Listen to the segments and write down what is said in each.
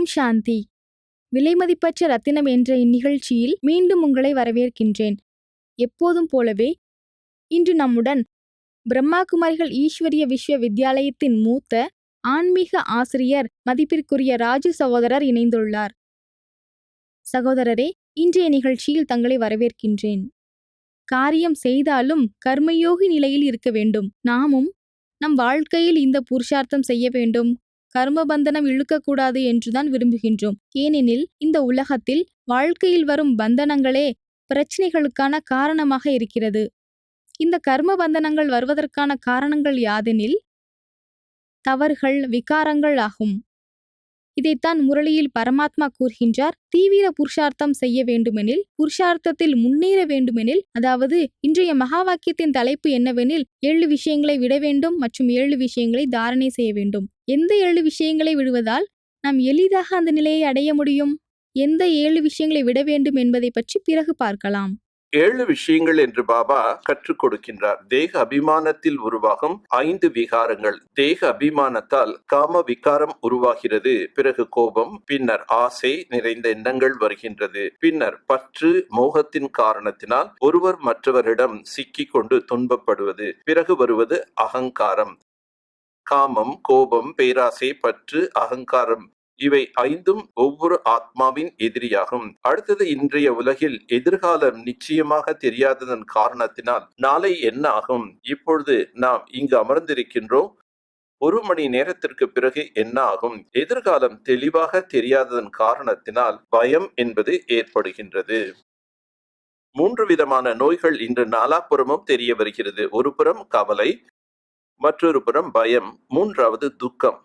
ஓம் சாந்தி. விலைமதிப்பற்ற ரத்தினம் என்ற இந்நிகழ்ச்சியில் மீண்டும் உங்களை வரவேற்கின்றேன். எப்போதும் போலவே இன்று நம்முடன் பிரம்மாகுமாரிகள் ஈஸ்வரிய விஸ்வ வித்யாலயத்தின் மூத்த ஆன்மீக ஆசிரியர் மதிப்பிற்குரிய ராஜு சகோதரர் இணைந்துள்ளார். சகோதரரே இன்றைய நிகழ்ச்சியில் தங்களை வரவேற்கின்றேன். காரியம் செய்தாலும் கர்மயோகி நிலையில் இருக்க வேண்டும். நாமும் நம் வாழ்க்கையில் இந்த புருஷார்த்தம் செய்ய வேண்டும். கர்மபந்தனம் இழுக்கக்கூடாது என்றுதான் விரும்புகின்றோம். ஏனெனில் இந்த உலகத்தில் வாழ்க்கையில் வரும் பந்தனங்களே பிரச்சனைகளுக்கான காரணமாக இருக்கிறது. இந்த கர்ம பந்தனங்கள் வருவதற்கான காரணங்கள் யாதெனில் தவறுகள் விகாரங்கள் ஆகும். இதைத்தான் முரளியில் பரமாத்மா கூறுகின்றார். தீவிர புருஷார்த்தம் செய்ய வேண்டுமெனில் புருஷார்த்தத்தில் முன்னேற வேண்டுமெனில் அதாவது இன்றைய மகா வாக்கியத்தின் தலைப்பு என்னவெனில் ஏழு விஷயங்களை விட வேண்டும் மற்றும் ஏழு விஷயங்களை தாரணை செய்ய வேண்டும். எந்த ஏழு விஷயங்களை விடுவதால் நாம் எளிதாக அந்த நிலையை அடைய முடியும்? எந்த ஏழு விஷயங்களை விட வேண்டும் என்பதை பற்றி பிறகு பார்க்கலாம். ஏழு விஷயங்கள் என்று பாபா கற்றுக் கொடுக்கின்றார். தேக அபிமானத்தில் உருவாகும் ஐந்து விகாரங்கள். தேக அபிமானத்தால் காம விகாரம் உருவாகிறது. பிறகு கோபம் பின்னர் ஆசை நிறைந்த எண்ணங்கள் வருகின்றது. பின்னர் பற்று மோகத்தின் காரணத்தினால் ஒருவர் மற்றவரிடம் சிக்கிக் கொண்டு துன்பப்படுவது. பிறகு வருவது அகங்காரம். காமம் கோபம் பேராசை பற்று அகங்காரம். இவை ஐந்தும் ஒவ்வொரு ஆத்மாவின் எதிரியாகும். அடுத்தது இன்றைய உலகில் எதிர்காலம் நிச்சயமாக தெரியாததன் காரணத்தினால் நாளை என்ன ஆகும்? இப்பொழுது நாம் இங்கு அமர்ந்திருக்கின்றோம். ஒரு மணி நேரத்திற்கு பிறகு என்ன ஆகும்? எதிர்காலம் தெளிவாக தெரியாததன் காரணத்தினால் பயம் என்பது ஏற்படுகின்றது. மூன்று விதமான நோய்கள் இன்று நாலாபுறமும் தெரிய வருகிறது. ஒரு புறம் கவலை மற்றொரு புறம் பயம் மூன்றாவது துக்கம்.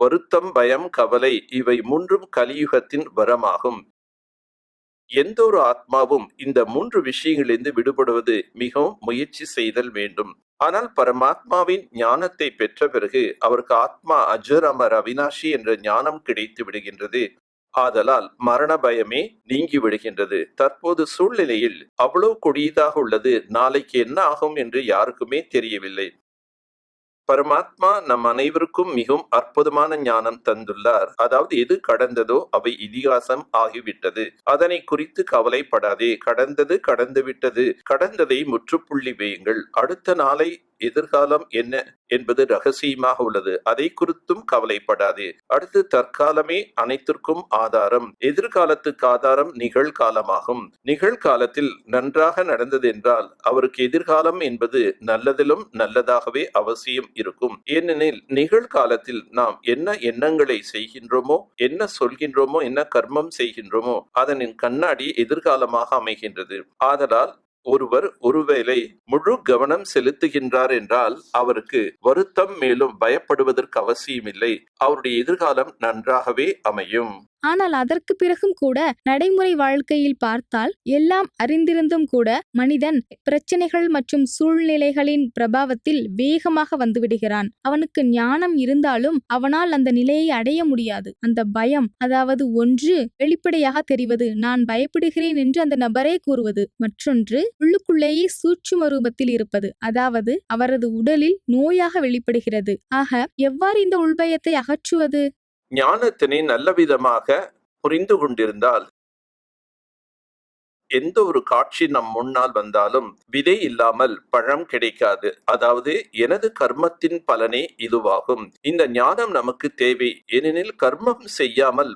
வருத்தம் பயம் கவலை இவை மூன்றும் கலியுகத்தின் வரமாகும். எந்த ஒரு ஆத்மாவும் இந்த மூன்று விஷயங்களிலிருந்து விடுபடுவது மிகவும் முயற்சி செய்தல் வேண்டும். ஆனால் பரமாத்மாவின் ஞானத்தை பெற்ற பிறகு அவருக்கு ஆத்மா அஜர் அமர் அவினாஷி என்ற ஞானம் கிடைத்து விடுகின்றது. ஆதலால் மரண பயமே நீங்கி விடுகின்றது. தற்போது சூழ்நிலையில் அவ்வளவு கொடியதாக உள்ளது. நாளைக்கு என்ன ஆகும் என்று யாருக்குமே தெரியவில்லை. பரமாத்மா நம் அனைவருக்கும் மிகவும் அற்புதமான ஞானம் தந்துள்ளார். அதாவது எது கடந்ததோ அவை இதிகாசம் ஆகிவிட்டது. அதனை குறித்து கவலைப்படாதே. கடந்தது கடந்து விட்டது கடந்ததை முற்றுப்புள்ளி வையுங்கள். அடுத்த நாளை எதிர்காலம் என்ன என்பது ரகசியமாக உள்ளது. அதை குறித்தும் கவலைப்படாது. அடுத்து தற்காலமே அனைத்திற்கும் ஆதாரம். எதிர்காலத்துக்கு ஆதாரம் நிகழ்காலமாகும். நிகழ்காலத்தில் நன்றாக நடந்தது என்றால் அவருக்கு எதிர்காலம் என்பது நல்லதிலும் நல்லதாகவே அவசியம் இருக்கும். ஏனெனில் நிகழ்காலத்தில் நாம் என்ன எண்ணங்களை செய்கின்றோமோ என்ன சொல்கின்றோமோ என்ன கர்மம் செய்கின்றோமோ அதனின் கண்ணாடி எதிர்காலமாக அமைகின்றது. ஆதலால் ஒருவர் ஒருவேளை முழு கவனம் செலுத்துகின்றார் என்றால் அவருக்கு வருத்தம் மேலும் பயப்படுவதற்கு அவசியமில்லை. அவருடைய எதிர்காலம் நன்றாகவே அமையும். ஆனால் அதற்கு பிறகும் கூட நடைமுறை வாழ்க்கையில் பார்த்தால் எல்லாம் அறிந்திருந்தும் கூட மனிதன் பிரச்சனைகள் மற்றும் சூழ்நிலைகளின் பிரபாவத்தில் வேகமாக வந்துவிடுகிறான். அவனுக்கு ஞானம் இருந்தாலும் அவனால் அந்த நிலையை அடைய முடியாது. அந்த பயம் அதாவது ஒன்று வெளிப்படையாக தெரிவது நான் பயப்படுகிறேன் என்று அந்த நபரே கூறுவது. மற்றொன்று உள்ளுக்குள்ளேயே சூட்சும ரூபத்தில் இருப்பது. அதாவது அவரது உடலில் நோயாக வெளிப்படுகிறது. ஆக எவ்வாறு இந்த உள்பயத்தை அகற்றுவது? ஞானத்தினை நல்லவிதமாக புரிந்து கொண்டிருந்தால் எந்த ஒரு காட்சி நம் முன்னால் வந்தாலும் விதை இல்லாமல் பழம் கிடைக்காது. அதாவது எனது கர்மத்தின் பலனே இதுவாகும். இந்த ஞானம் நமக்கு தேவை. ஏனெனில் கர்மம் செய்யாமல்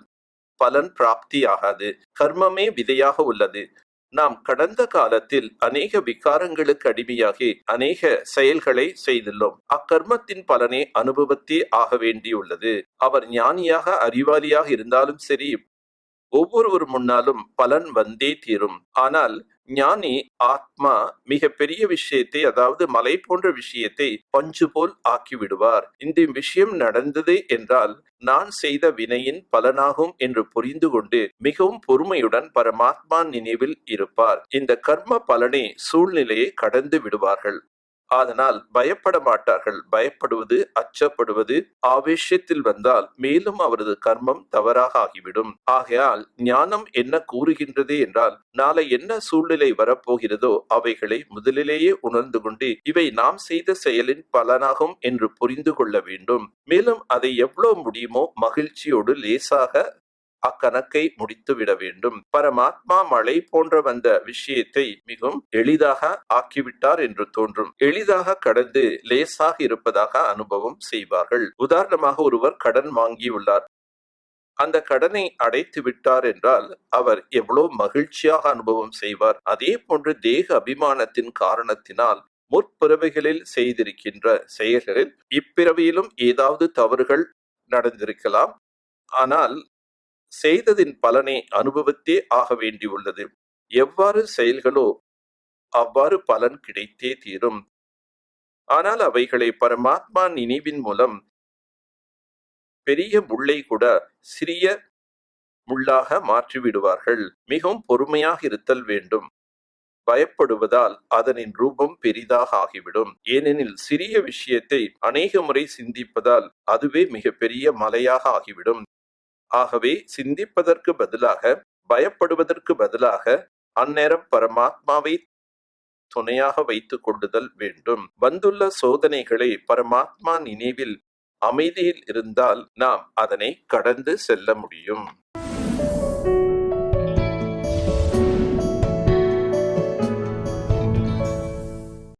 பலன் பிராப்தி ஆகாது. கர்மமே விதையாக உள்ளது. நாம் கடந்த காலத்தில் அநேக விகாரங்களுக்கு அடிமையாகி அநேக செயல்களை செய்துள்ளோம். அக்கர்மத்தின் பலனை அனுபவத்தே ஆக வேண்டியுள்ளது. அவர் ஞானியாக அறிவாளியாக இருந்தாலும் சரி ஒவ்வொருவர் முன்னாலும் பலன் வந்தே தீரும். ஆனால் ஞானி ஆத்மா மிக பெரிய விஷயத்தை அதாவது மலை போன்ற விஷயத்தை பஞ்சு போல் ஆக்கி விடுவார் இந்த விஷயம் நடந்தது என்றால் நான் செய்த வினையின் பலனாகும் என்று புரிந்து கொண்டு மிகவும் பொறுமையுடன் பரமாத்மா நினைவில் இருப்பார். இந்த கர்ம பலனை சூழ்நிலையை கடந்து விடுவார்கள். அதனால் பயப்பட மாட்டார்கள். பயப்படுவது அச்சப்படுவது ஆவேஷத்தில் வந்தால் மேலும் அவரது கர்மம் தவறாக ஆகிவிடும். ஆகையால் ஞானம் என்ன கூறுகின்றது என்றால் நாளை என்ன சூழ்நிலை வரப்போகிறதோ அவைகளை முதலிலேயே உணர்ந்து கொண்டு இவை நாம் செய்த செயலின் பலனாகும் என்று புரிந்து கொள்ள வேண்டும். மேலும் அதை எவ்வளவு முடியுமோ மகிழ்ச்சியோடு லேசாக அக்கணக்கை முடித்துவிட வேண்டும். பரமாத்மா மழை போன்ற வந்த விஷயத்தை மிகவும் எளிதாக ஆக்கிவிட்டார் என்று தோன்றும். எளிதாக கடந்து லேசாக இருப்பதாக அனுபவம் செய்வார்கள். உதாரணமாக ஒருவர் கடன் வாங்கியுள்ளார் அந்த கடனை அடைத்து விட்டார் என்றால் அவர் எவ்வளவு மகிழ்ச்சியாக அனுபவம் செய்வார். அதே போன்று தேக அபிமானத்தின் காரணத்தினால் முற்பிறவைகளில் செய்திருக்கின்ற செயல்களில் இப்பிறவியிலும் ஏதாவது தவறுகள் நடந்திருக்கலாம். ஆனால் செய்ததின் பலனை அனுபவித்தே ஆக வேண்டியுள்ளது. எவ்வாறு செயல்களோ அவ்வாறு பலன் கிடைத்தே தீரும். ஆனால் அவைகளை பரமாத்மா நினைவின் மூலம் பெரிய முள்ளை கூட சிறிய முள்ளாக மாற்றிவிடுவார்கள். மிகவும் பொறுமையாக இருத்தல் வேண்டும். பயப்படுவதால் அதனின் ரூபம் பெரிதாக ஆகிவிடும். ஏனெனில் சிறிய விஷயத்தை அநேக முறை சிந்திப்பதால் அதுவே மிகப்பெரிய மலையாக ஆகிவிடும். ஆகவே சிந்திப்பதற்கு பதிலாக பயப்படுவதற்கு பதிலாக அந்நேரம் பரமாத்மாவை துணையாக வைத்துக் கொள்ளுதல் வேண்டும். வந்துள்ள சோதனைகளை பரமாத்மா நினைவில் அமைதியில் இருந்தால் நாம் அதனை கடந்து செல்ல முடியும்.